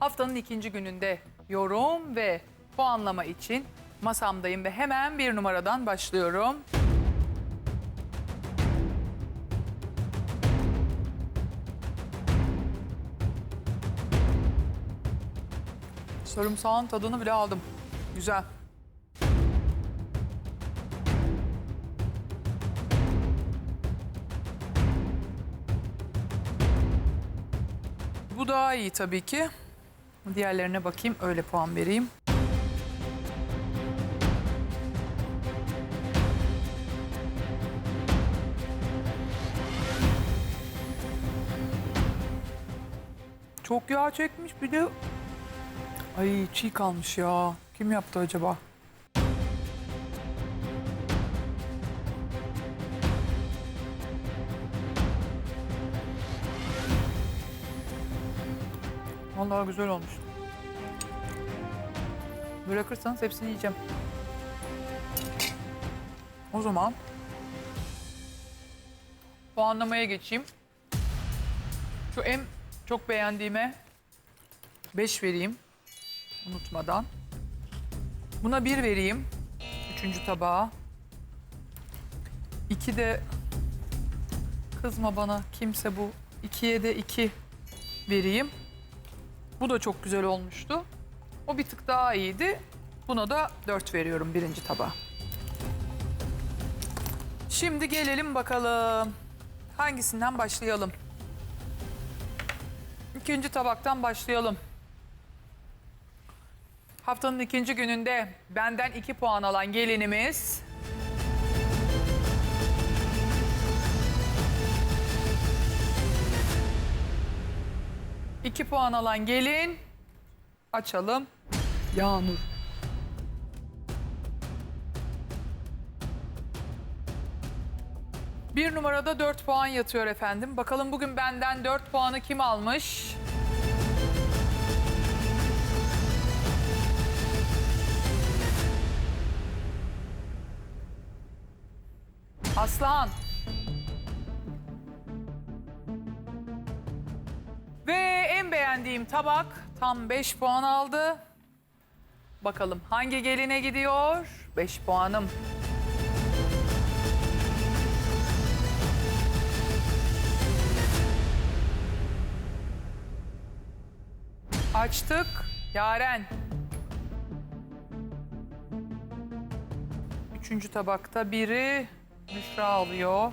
Haftanın ikinci gününde yorum ve puanlama için masamdayım ve hemen bir numaradan başlıyorum. Sarımsağın tadını bile aldım. Güzel. Bu daha iyi tabii ki. Diğerlerine bakayım, öyle puan vereyim. Çok yağ çekmiş bir de... Ay çiğ kalmış ya. Kim yaptı acaba? Vallahi güzel olmuş. Bırakırsanız hepsini yiyeceğim. O zaman puanlamaya geçeyim. Şu en çok beğendiğime 5 vereyim. Unutmadan. Buna 1 vereyim. Üçüncü tabağa. 2 de kızma bana kimse bu. 2'ye de 2 vereyim. Bu da çok güzel olmuştu. O bir tık daha iyiydi. Buna da 4 veriyorum birinci tabağa. Şimdi gelelim bakalım. Hangisinden başlayalım? İkinci tabaktan başlayalım. Haftanın ikinci gününde benden 2 puan alan gelinimiz... İki puan alan gelin. Açalım. Yağmur. Bir numarada 4 puan yatıyor efendim. Bakalım bugün benden 4 puanı kim almış? Aslan. Beğendiğim tabak tam 5 puan aldı. Bakalım hangi geline gidiyor? 5 puanım. Açtık. Yaren. Üçüncü tabakta biri Müşra alıyor.